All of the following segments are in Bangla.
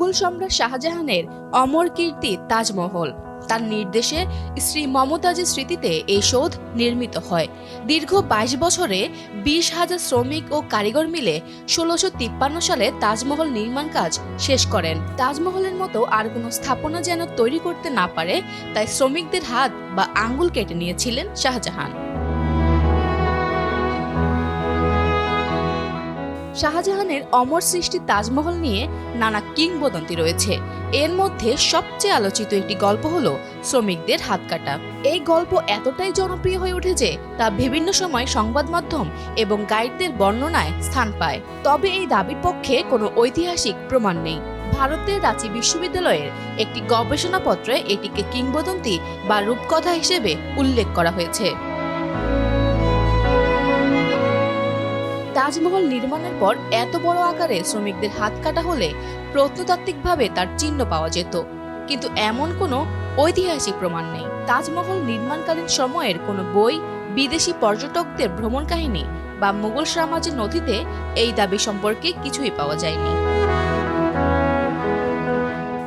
মুঘল সম্রাট শাহজাহানের অমর কীর্তি তাজমহল। তার নির্দেশে শ্রী মমতাজের স্মৃতিতে এই সৌধ নির্মিত হয়। দীর্ঘ বাইশ বছরে বিশ হাজার শ্রমিক ও কারিগর মিলে ষোলোশো তিপ্পান্ন সালে তাজমহল নির্মাণ কাজ শেষ করেন। তাজমহলের মতো আর কোনো স্থাপনা যেন তৈরি করতে না পারে, তাই শ্রমিকদের হাত বা আঙ্গুল কেটে নিয়েছিলেন শাহজাহান। শাহজাহানের অমর সৃষ্টি তাজমহল নিয়ে নানা কিংবদন্তি রয়েছে। এর মধ্যে সবচেয়ে আলোচিত একটি গল্প হল শ্রমিকদের হাত কাটা। এই গল্প এতটাই জনপ্রিয় হয়ে উঠেছে তা বিভিন্ন সময় সংবাদ মাধ্যম এবং গাইডদের বর্ণনায় স্থান পায়। তবে এই দাবির পক্ষে কোনো ঐতিহাসিক প্রমাণ নেই। ভারতের রাঁচি বিশ্ববিদ্যালয়ের একটি গবেষণাপত্রে এটিকে কিংবদন্তি বা রূপকথা হিসেবে উল্লেখ করা হয়েছে। তাজমহল নির্মাণের পর এত বড় আকারে শ্রমিকদের হাত কাটা হলে প্রত্নতাত্ত্বিকভাবে তার চিহ্ন পাওয়া যেত। কিন্তু এমন কোনো ঐতিহাসিক প্রমাণ নেই। তাজমহল নির্মাণকালীন সময়ের কোনো বই, বিদেশি পর্যটকদের ভ্রমণ কাহিনী বা মুঘল সাম্রাজ্যের নথিতে এই দাবি সম্পর্কে কিছুই পাওয়া যায়নি।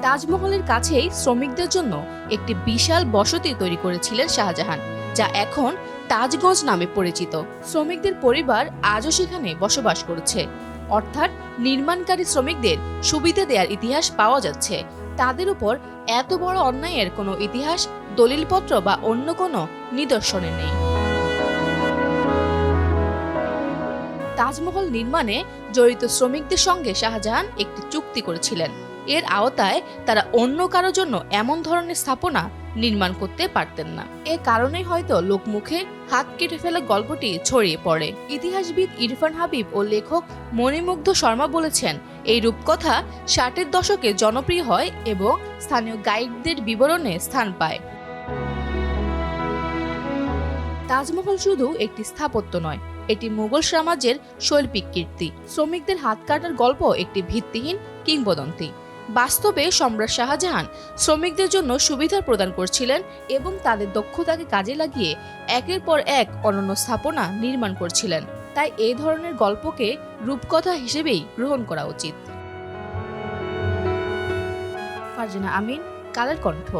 তাজমহলের কাছেই শ্রমিকদের জন্য একটি বিশাল বসতি তৈরি করেছিলেন শাহজাহান, যা এখন তাজগঞ্জ নামে পরিচিত। শ্রমিকদের পরিবার আজও সেখানে বসবাস করছে। অর্থাৎ নির্মাণকারী শ্রমিকদের সুবিধা দেওয়ার ইতিহাস পাওয়া যাচ্ছে। তাদের উপর এত বড় অন্যায়ের কোনো ইতিহাস, দলিলপত্র বা অন্য কোনো নিদর্শনে নেই। তাজমহল নির্মাণে জড়িত শ্রমিকদের সঙ্গে শাহজাহান একটি চুক্তি করেছিলেন। এর আওতায় তারা অন্য কারও জন্য এমন ধরনের স্থাপনা নির্মাণ করতে পারতেন না। এ কারণেই হয়তো লোকমুখে হাত কেটে ফেলা গল্পটি ছড়িয়ে পড়ে। ইতিহাসবিদ ইরফান হাবিব ও লেখক মণিমুগ্ধ শর্মা বলেছেন, এই রূপকথা ষাটের দশকে জনপ্রিয় হয় এবং স্থানীয় গাইডদের বিবরণে স্থান পায়। তাজমহল শুধু একটি স্থাপত্য নয়, এটি মুঘল সাম্রাজ্যের শৈল্পিক কীর্তি। শ্রমিকদের হাত কাটার গল্প একটি ভিত্তিহীন কিংবদন্তি। বাস্তবে সম্রাট শাহজাহান শ্রমিকদের জন্য সুবিধা প্রদান করছিলেন এবং তাদের দক্ষতাকে কাজে লাগিয়ে একের পর এক অনন্য স্থাপনা নির্মাণ করছিলেন। তাই এই ধরনের গল্পকে রূপকথা হিসেবেই গ্রহণ করা উচিত। ফারজানা আমিন, কালের কণ্ঠ।